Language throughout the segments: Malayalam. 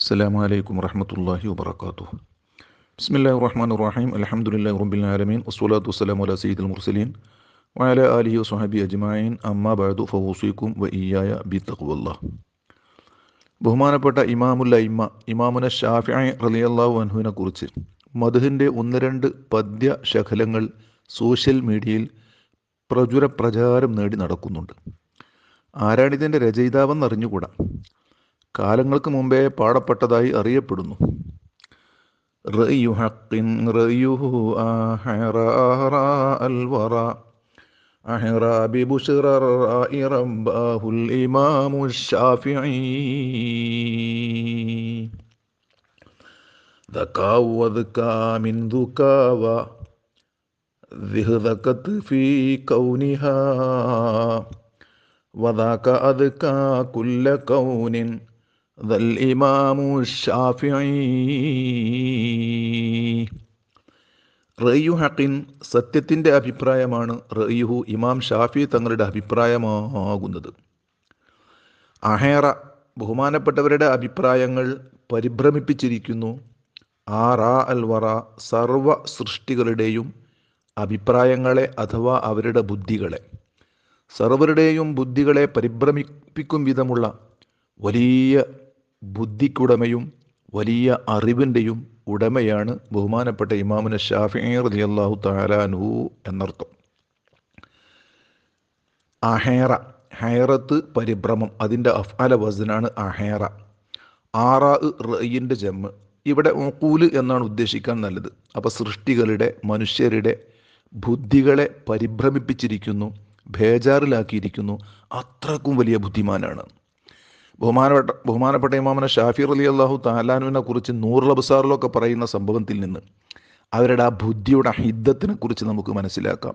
അസ്സാം വലൈക്കും വർഹമത്തല്ലാഹി വാത്തു ബിസ്മില്ലാ റഹ്മാൻ റഹീം അലഹമുല്ലാ റബിൻ ആലമീൻ. വസ്വലാത്തു വസ്സലാം അല സീദ് മുർസലീൻ. വയല അലി വസ്ഹാബി അജ്മായിൻ അമ്മ ബഅദു ഫൗസീക്കും വ ഇയായ ബി തഖ്വല്ലാ ബഹുമാനപ്പെട്ട ഇമാമുല്ല ഇമ്മ ഇമാമുന ഷാഫിഅ റളിയല്ലാഹു അൻഹുവിനെ കുറിച്ച് മധുഹിന്റെ ഒന്ന് രണ്ട് പദ്യ ശകലങ്ങൾ സോഷ്യൽ മീഡിയയിൽ പ്രചുര പ്രചാരം നേടി നടക്കുന്നുണ്ട്. ആരാണിതിന്റെ രചയിതാവെന്നറിഞ്ഞുകൂടാ? കാലങ്ങൾക്ക് മുമ്പേ പാടപ്പെട്ടതായി അറിയപ്പെടുന്നു റയ്യു ഹക്കിൻ റയ്യുഹു ആഹറ അൽവറ أحرى ببشر الراء رباه الإمام الشافعي ذكى وذكى من ذكاوى ذهذكت في كونها وذاك أذكى كل كون ذا الإمام الشافعي റയ്യു ഹക്കിൻ സത്യത്തിൻ്റെ അഭിപ്രായമാണ് റയ്യുഹു ഇമാം ഷാഫി തങ്ങളുടെ അഭിപ്രായമാകുന്നത് അഹേറ ബഹുമാനപ്പെട്ടവരുടെ അഭിപ്രായങ്ങൾ പരിഭ്രമിപ്പിച്ചിരിക്കുന്നു ആ റാ അൽവറ സർവ സൃഷ്ടികളുടെയും അഭിപ്രായങ്ങളെ അഥവാ അവരുടെ ബുദ്ധികളെ സർവരുടെയും ബുദ്ധികളെ പരിഭ്രമിപ്പിക്കും വിധമുള്ള വലിയ ബുദ്ധിക്കുടമയും വലിയ അറിവിന്റെയും ഉടമയാണ് ബഹുമാനപ്പെട്ട ഇമാമിന് ഷാഫി റലി അള്ളാഹു താലാനു എന്നർത്ഥം. അഹേറ ഹൈറത്ത് പരിഭ്രമം അതിന്റെ അഫ്അല വസനാണ് അഹേറ. ആറാ റയ്യിന്റെ ജമ്മ്. ഇവിടെ ഓക്കൂൽ എന്നാണ് ഉദ്ദേശിക്കാൻ നല്ലത്. അപ്പോൾ സൃഷ്ടികളുടെ മനുഷ്യരുടെ ബുദ്ധികളെ പരിഭ്രമിപ്പിച്ചിരിക്കുന്നു ഭേജാറിലാക്കിയിരിക്കുന്നു അത്രക്കും വലിയ ബുദ്ധിമാനാണ്. ബഹുമാനപ്പെട്ട ബഹുമാനപ്പെട്ട ഇമാമന ഷാഫിർ അലി അള്ളാഹു താലാനുവിനെ കുറിച്ച് നൂറുള്ള ബസാറിലൊക്കെ പറയുന്ന സംഭവത്തിൽ നിന്ന് അവരുടെ ആ ബുദ്ധിയുടെ ഹിദ്ദത്തിനെ കുറിച്ച് നമുക്ക് മനസ്സിലാക്കാം.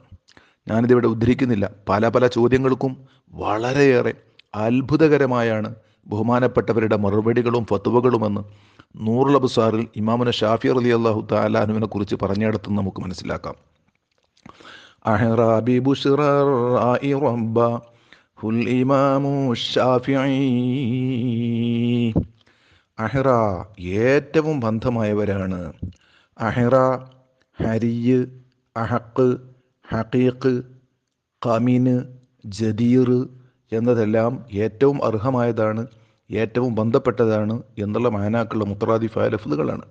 ഞാനിതിവിടെ ഉദ്ധരിക്കുന്നില്ല. പല പല ചോദ്യങ്ങൾക്കും വളരെയേറെ അത്ഭുതകരമായാണ് ബഹുമാനപ്പെട്ടവരുടെ മറുപടികളും ഫത്തുവകളുമെന്ന് നൂറുള്ള ബസാറിൽ ഇമാമുന ഷാഫിർ അലി അള്ളാഹു താലാനുവിനെ കുറിച്ച് പറഞ്ഞിടത്ത് നമുക്ക് മനസ്സിലാക്കാം. അഹ്റാബി ബുഷ്റ ഇമാമു ഷാഫിഈ അഹിറ ഏറ്റവും ബന്ധമായവരാണ്. അഹിറ ഹരിയ് അഹക്ക് ഹക്കീക്ക് കമീന് ജദീർ എന്നതെല്ലാം ഏറ്റവും അർഹമായതാണ് ഏറ്റവും ബന്ധപ്പെട്ടതാണ് എന്നുള്ള മാനാക്കുള്ള മുത്തറാദിഫായ ലഫ്ലുകളാണ്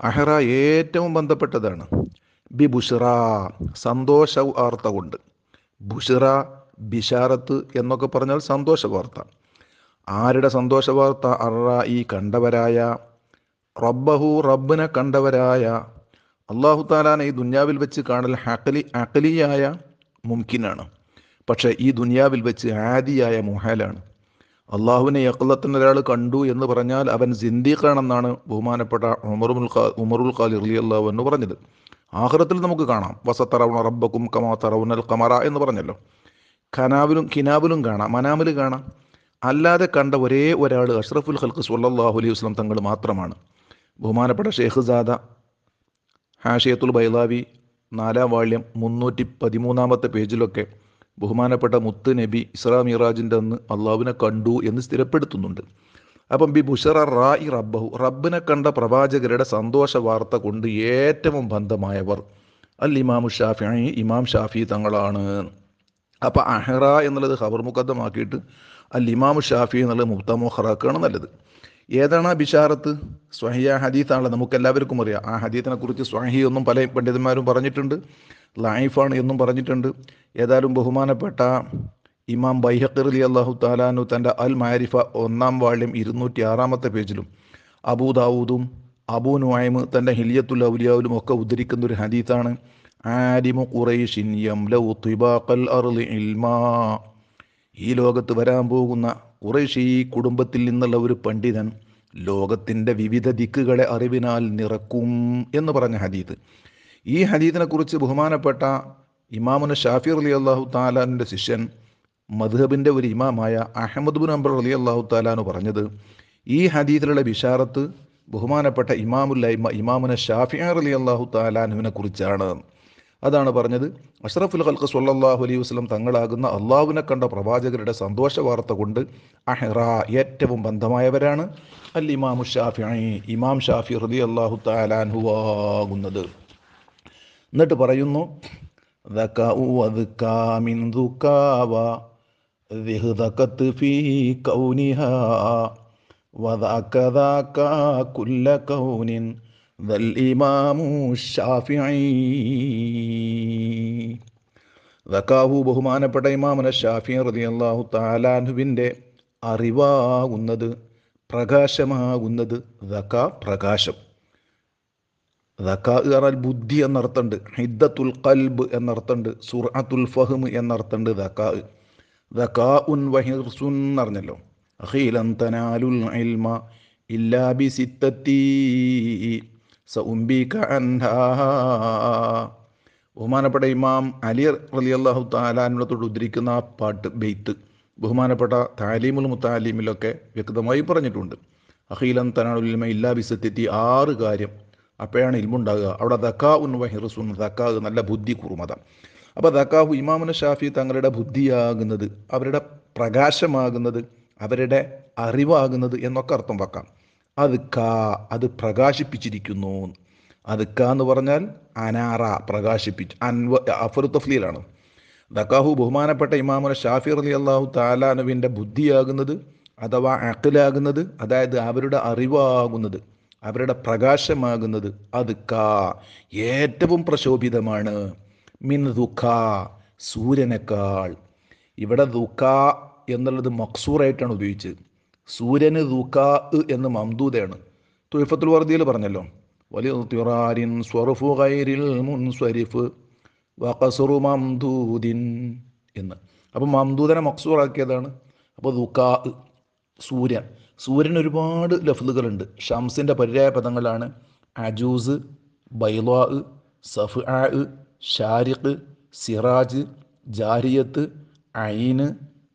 അഹ്റ ഏറ്റവും ബന്ധപ്പെട്ടതാണ്. ബി ബുഷറ സന്തോഷ വാർത്ത കൊണ്ട്. ബുഷറ ബിഷാറത്ത് എന്നൊക്കെ പറഞ്ഞാൽ സന്തോഷ വാർത്ത ആരുടെ സന്തോഷ വാർത്ത അറ ഈ കണ്ടവരായ റബ്ബഹു റബ്ബിനെ കണ്ടവരായ അള്ളാഹു താലാനെ ഈ ദുന്യാവിൽ വെച്ച് കാണൽ ഹക്കലി അക്കലിയായ മുംകിനാണ്. പക്ഷേ ഈ ദുന്യാവിൽ വെച്ച് ആദിയായ മുഹാലാണ്. അള്ളാഹുവിനെ യക്ലത്തിന് ഒരാൾ കണ്ടു എന്ന് പറഞ്ഞാൽ അവൻ സിന്ദീഖാണെന്നാണ് ബഹുമാനപ്പെട്ട ഉമറുൽ ഉമറുൽ ഖാലി അലി അള്ളാഹു എന്ന് പറഞ്ഞത്. ആഹ്റത്തിൽ നമുക്ക് കാണാം. വസത്തറവുണ റബ്ബക്കും കമാ തറവുനൽ കമറ എന്ന് പറഞ്ഞല്ലോ. ഖനാവിലും കിനാബിലും കാണാം മനാമിൽ കാണാം. അല്ലാതെ കണ്ട ഒരേ ഒരാൾ അഷ്റഫുൽ ഹൽക്ക് സുല്ലാഹു അലൈഹി വസ്ലം തങ്ങൾ മാത്രമാണ്. ബഹുമാനപ്പെട്ട ഷെയ്ഖ് സാദ ഹാഷിയത്തുൽ ബൈലാവി നാലാം വാള്യം മുന്നൂറ്റി പതിമൂന്നാമത്തെ പേജിലൊക്കെ ബഹുമാനപ്പെട്ട മുത്ത് നബി ഇസ്രാ മിറാജിന്റെ അന്ന് അള്ളാഹുവിനെ കണ്ടു എന്ന് സ്ഥിരപ്പെടുത്തുന്നുണ്ട്. അപ്പം ബി ബുഷറ റായി റബ്ബഹു റബ്ബിനെ കണ്ട പ്രവാചകരുടെ സന്തോഷ വാർത്ത കൊണ്ട് ഏറ്റവും ബന്ധമായവർ അൽ ഇമാമു ഷാഫി ഇമാം ഷാഫി തങ്ങളാണ്. അപ്പോൾ അഹ്റ എന്നുള്ളത് ഖബർ മുഖദ്ദമാക്കിയിട്ട് അൽ ഇമാമു ഷാഫി എന്നുള്ളത് മുബ്തമോ മുഹറാക്കാണ് നല്ലത്. ഏതാണ് ആ ബിഷാറത്ത്? സ്വഹിയ ഹദീത്താണല്ലോ നമുക്ക് എല്ലാവർക്കും അറിയാം. ആ ഹദീത്തിനെ കുറിച്ച് സ്വഹി ഒന്നും പല പണ്ഡിതന്മാരും പറഞ്ഞിട്ടുണ്ട് ലൈഫാണ് എന്നും പറഞ്ഞിട്ടുണ്ട്. ഏതായാലും ബഹുമാനപ്പെട്ട ഇമാം ബൈഹക്കർ അലി അള്ളാഹു താലാനു തന്റെ അൽ മാരിഫ ഒന്നാം വാള്യം ഇരുന്നൂറ്റി ആറാമത്തെ പേജിലും അബൂദാവൂദും അബൂ നുവായ്മ തന്റെ ഹിലിയത്തുൽ ഔലിയാവിലും ഒക്കെ ഉദ്ധരിക്കുന്ന ഒരു ഹദീത്താണ് ആലിമു ഖുറൈഷിൻ യംലൗ തിബാഖൽ അർളി ഇൽമാ. ഈ ലോകത്ത് വരാൻ പോകുന്ന ഖുറൈഷി കുടുംബത്തിൽ നിന്നുള്ള ഒരു പണ്ഡിതൻ ലോകത്തിന്റെ വിവിധ ദിക്കുകളെ അറിവിനാൽ നിറക്കും എന്ന് പറഞ്ഞ ഹദീത്ത്. ഈ ഹദീദിനെ കുറിച്ച് ബഹുമാനപ്പെട്ട ഇമാമുന ഷാഫി അലി അള്ളാഹു താലാനിന്റെ ശിഷ്യൻ മധുഹബിന്റെ ഒരു ഇമാമായ അഹമ്മദ് ബുൻ അംബർ അലി അള്ളാഹു താലാനു പറഞ്ഞത് ഈ ഹദീത്തിലുള്ള ബിഷാറത്ത് ബഹുമാനപ്പെട്ട ഇമാമുല്ല ഇമാമുന ഷാഫി അലി അള്ളാഹു താലാനുവിനെ കുറിച്ചാണ്. അതാണ് പറഞ്ഞത്. അഷ്റഫുൽ ഹൽക്ക് സുല്ലാഹു അലൈഹി വസ്ലം തങ്ങളാകുന്ന അള്ളാഹുവിനെ കണ്ട പ്രവാചകരുടെ സന്തോഷ വാർത്ത കൊണ്ട് അഹ്റ ഏറ്റവും ബന്ധമായവരാണ് അൽ ഇമാമു ഷാഫി ഇമാം ഷാഫി ഹൃദി അള്ളാഹു താലാൻഹുവാകുന്നത് എന്നിട്ട് പറയുന്നു കൗനിഹ ദക്കാഹു ബഹുമാനപ്പെട്ട ഇമാമന ഷാഫി റതി അള്ളാഹു താലാനുവിന്റെ അറിവാകുന്നത് പ്രകാശമാകുന്നത് ദക്ക പ്രകാശം. ദക്കാൽ ബുദ്ധി എന്നർത്ഥമുണ്ട് ഹിദ്ദത്തുൽ കൽബ് എന്നർത്ഥമുണ്ട് സുർഅത്തുൽ ഫഹം എന്നർത്ഥമുണ്ട് ദക്കാ ദക്കാ ഉൻ വഹിർസുൻ എന്നറിഞ്ഞല്ലോ അഖീലൻ തനാലുൽ ഇൽമ ഇല്ലാബി സിത്തീ അൻഹാ. ബഹുമാനപ്പെട്ട ഇമാം അലി റലി അള്ളാഹു താലാനുള്ളത്തോട് ഉദ്ധരിക്കുന്ന ആ പാട്ട് ബെയ്ത്ത് ബഹുമാനപ്പെട്ട താലീമുൽ മുത്താലീമിലൊക്കെ വ്യക്തമായി പറഞ്ഞിട്ടുണ്ട്. അഖീലൻ തനാളുലിമ ഇല്ലാ ബിസത്തെത്തി ആറ് കാര്യം അപ്പോഴാണ് ഇൽമുണ്ടാകുക. അവിടെ ദക്കാ ഉൻ വഹിറസുൻ ദക്കാ നല്ല ബുദ്ധി കുറുമത. അപ്പോൾ ദക്കാഹു ഇമാമുന ഷാഫി തങ്ങളുടെ ബുദ്ധിയാകുന്നത് അവരുടെ പ്രകാശമാകുന്നത് അവരുടെ അറിവാകുന്നത് എന്നൊക്കെ അർത്ഥം വെക്കാം. അത് കാ അത് പ്രകാശിപ്പിച്ചിരിക്കുന്നു. അത് എന്ന് പറഞ്ഞാൽ അനാറ പ്രകാശിപ്പിച്ചു അൻവ അഫറു തഫ്ലീലാണ്. ദക്കാഹു ബഹുമാനപ്പെട്ട ഇമാമുന ഷാഫി അലി അള്ളാഹു താലാനുവിന്റെ ബുദ്ധിയാകുന്നത് അഥവാ അക്കലാകുന്നത് അതായത് അവരുടെ അറിവാകുന്നത് അവരുടെ പ്രകാശമാകുന്നത് അത് കാ. ഏറ്റവും പ്രശോഭിതമാണ്. മിൻ ദുഃഖ സൂര്യനേക്കാൾ. ഇവിടെ ദുഃഖ എന്നുള്ളത് മക്സൂറായിട്ടാണ് ഉപയോഗിച്ചത്. സൂര്യന് ദുഖാ എന്ന് മംദൂദയാണ് തുയഫത്തുൽ വർദിയിൽ പറഞ്ഞല്ലോ. വലിയ തിറാരിൻ സ്വറുഫു ഗൈരിൽ മുൻസ്വരിഫ് വഖസറു മംദൂദിൻ എന്ന്. അപ്പോൾ മംദൂദനെ മക്സൂറാക്കിയതാണ്. അപ്പോൾ ദുഖാ സൂര്യൻ. സൂര്യൻ ഒരുപാട് ലഫ്ലുകളുണ്ട് ഷംസിന്റെ പര്യായ പദങ്ങളാണ്. അജൂസ് ബൈലാ സഫ് ആ ഷാരിഖ് സിറാജ് ജാരിയത്ത് ഐന്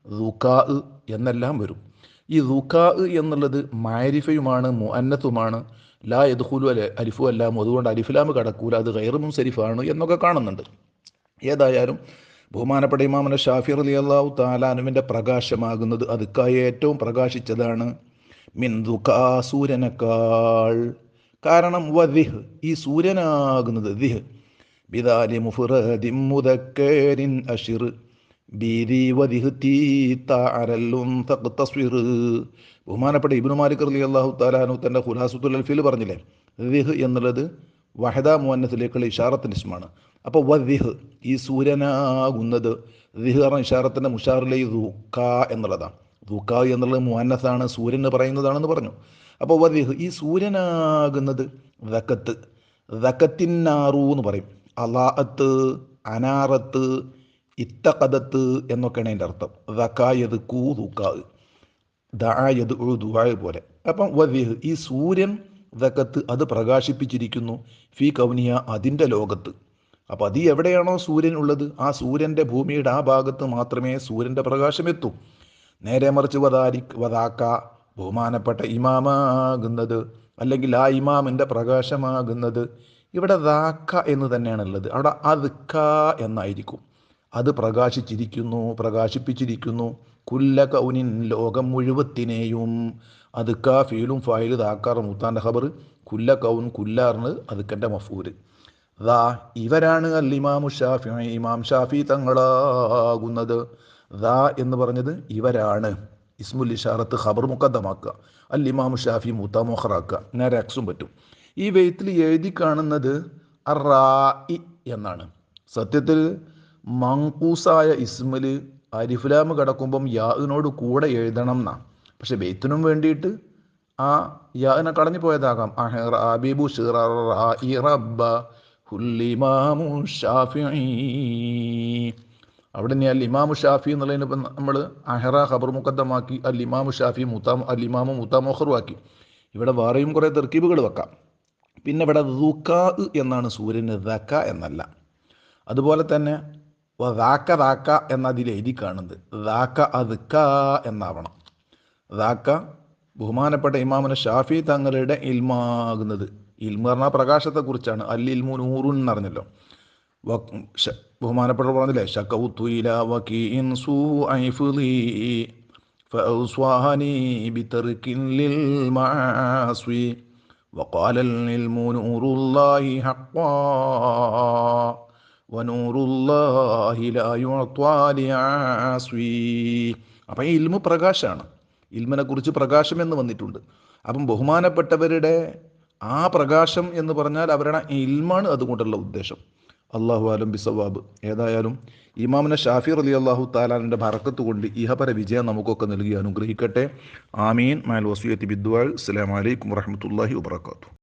ദുക്കാ എന്നെല്ലാം വരും. ഈ ദുക്കാ എന്നുള്ളത് മാരിഫയുമാണ് മുഅന്നത്തുമാണ്. ലാ യദ്ഖുലു അല അലിഫു അല്ലാമു അതുകൊണ്ട് അലിഫുലാമ് കടക്കൂല അത് ഗൈറുമും മുൻസരിഫാണ് എന്നൊക്കെ കാണുന്നുണ്ട്. ഏതായാലും ബഹുമാനപ്പെട്ട ഇമാമന ഷാഫി അലി അള്ളാഹു താലാനുവിന്റെ പ്രകാശമാകുന്നത് അതുക്കായി ഏറ്റവും പ്രകാശിച്ചതാണ് മിൻ ദുക്കാ സൂര്യനേക്കാൾ. കാരണം വദിഹ് ഈ സൂര്യനാകുന്നത് ദിഹ്. ബിദാലി മുഫ്റദിൻ മുദക്കരിൻ അഷിർ. ബീരി വധിഹുത്തി തീത്താരല്ലും തസ്വീർ ബഹുമാനപ്പെട്ട ഇബിനു മാലിക് അലി അള്ളാഹു താലാനു തന്റെ ഹുലാസുത്തുൽ അൽഫിൽ പറഞ്ഞില്ലേ? റിഹ് എന്നുള്ളത് വഹദ മുഹന്നത്തിലേക്കുള്ള ഇഷാറത്തിന്റെ ഇസ്മാണ്. അപ്പോൾ വദിഹ് ഈ സൂര്യനാകുന്നത് റിഹ് പറഞ്ഞ ഇഷാറത്തിന്റെ മുഷാറിലെ ദുഃഖ എന്നുള്ളതാണ്. ദുഃഖ എന്നുള്ളത് മുഹന്നത്താണ് സൂര്യൻ എന്ന് പറയുന്നതാണെന്ന് പറഞ്ഞു. അപ്പോൾ വദിഹ് ഈ സൂര്യനാകുന്നത് റക്കത്ത് ദക്കത്തിന്നാറു എന്ന് പറയും. അലാഅത്ത് അനാറത്ത് ഇത്തകദത്ത് എന്നൊക്കെയാണ് അതിന്റെ അർത്ഥം. ദക്കായത് കൂ. ദുക്കാ ദായത് ദുആ പോലെ. അപ്പം വദിഹ് ഈ സൂര്യൻ ദക്കത്ത് അത് പ്രകാശിപ്പിച്ചിരിക്കുന്നു ഫി കൗനിയ അതിന്റെ ലോകത്ത്. അപ്പോൾ അത് എവിടെയാണോ സൂര്യൻ ഉള്ളത് ആ സൂര്യന്റെ ഭൂമിയുടെ ആ ഭാഗത്ത് മാത്രമേ സൂര്യന്റെ പ്രകാശം എത്തൂ. നേരെ മറിച്ച് വദാരി വദാക്ക ബഹുമാനപ്പെട്ട ഇമാമാകുന്നത് അല്ലെങ്കിൽ ആ ഇമാമിന്റെ പ്രകാശമാകുന്നത് ഇവിടെ ദാക്ക എന്ന് തന്നെയാണുള്ളത്. അവിടെ അദ്ക്ക എന്നായിരിക്കും. അത് പ്രകാശിച്ചിരിക്കുന്നു പ്രകാശിപ്പിച്ചിരിക്കുന്നു. കുല്ല കൗനിൻ ലോകം മുഴുവത്തിനെയും. അത് കാഫീലും ഫായിലും ദാക്കാർ മുത്താന്റെ ഖബർ കുല്ല കൗൻ കുല്ലാറിന് അതുക്കന്റെ മഫൂര് ദാ ഇവരാണ് അൽ ഇമാമു ഷാഫി ഇമാം ഷാഫി തങ്ങളാകുന്നത്. ദാ എന്ന് പറഞ്ഞത് ഇവരാണ്. ഇസ്മുൽ ഇഷാറത്ത് ഖബർ മുക്കദ്ദമാക്കുക അൽ ഇമാമു ഷാഫി മൂത്ത മൊഹറാക്കുക. നേരെ അക്സും പറ്റും. ഈ വെയ്ത്തിൽ എഴുതി കാണുന്നത് അറായി എന്നാണ്. സത്യത്തിൽ മങ്കൂസായ ഇസ്മിൽ അരിഫുലാമ് കിടക്കുമ്പം യാഇനോട് കൂടെ എഴുതണം എന്നാ പക്ഷെ ബെയ്ത്തിനും വേണ്ടിയിട്ട് ആ യാഇനെ കടഞ്ഞു പോയതാകാം. ഷാഫിഈ. അവിടെ ഇനി അൽ ഇമാമു ഷാഫി എന്നുള്ളതിന് ഇപ്പം നമ്മൾ അഹറ ഖബർ മുക്കദ്ദമാക്കി അൽ ഇമാമു ഷാഫി മുത്താ അൽ ഇമാമു മുത്താമോഹറും ആക്കി. ഇവിടെ വേറെയും കുറേ തെർക്കീബുകൾ വെക്കാം. പിന്നെ ഇവിടെ ദുക്കാ എന്നാണ് സൂര്യന് ദക്ക എന്നല്ല. അതുപോലെ തന്നെ ദാക്ക ദാക്ക എന്നതിൽ എഴുതി കാണുന്നത് ദാക്ക അതുക്ക എന്നാവണം ദാക്ക ബഹുമാനപ്പെട്ട ഇമാമിന് ഷാഫി തങ്ങളുടെ ഇൽമാകുന്നത് ഇൽമ പറഞ്ഞാൽ പ്രകാശത്തെക്കുറിച്ചാണ് അൽ ഇൽമു നൂറുൻ എന്നറിഞ്ഞല്ലോ വ- ശ- ബഹുമാനപ്പെട്ട പറഞ്ഞില്ലേ ഷക്കൗത്തു ഇല വക്കീൻ സൂ ഐഫ്ലി فأوصاني بترك للمعاصي وقال العلم نور الله حقا വനൂർ അപ്പം ഈ ഇൽമു പ്രകാശമാണ് ഇൽമിനെ കുറിച്ച് പ്രകാശം എന്ന് വന്നിട്ടുണ്ട്. അപ്പം ബഹുമാനപ്പെട്ടവരുടെ ആ പ്രകാശം എന്ന് പറഞ്ഞാൽ അവരുടെ ഇൽമാണ് അതുകൊണ്ടുള്ള ഉദ്ദേശം. അള്ളാഹു ആലം ബിസവാബ്. ഏതായാലും ഇമാമിനെ ഷാഫി അലി അള്ളാഹു താലാലിന്റെ ഭറക്കത്ത് കൊണ്ട് ഇഹപര വിജയം നമുക്കൊക്കെ നൽകി അനുഗ്രഹിക്കട്ടെ. ആമീൻ. മാൽ വസൂയത്തി ബിദ്വാൾ അസ്സലാമലൈക്കും വറഹമത്തല്ലാഹി വാത്തു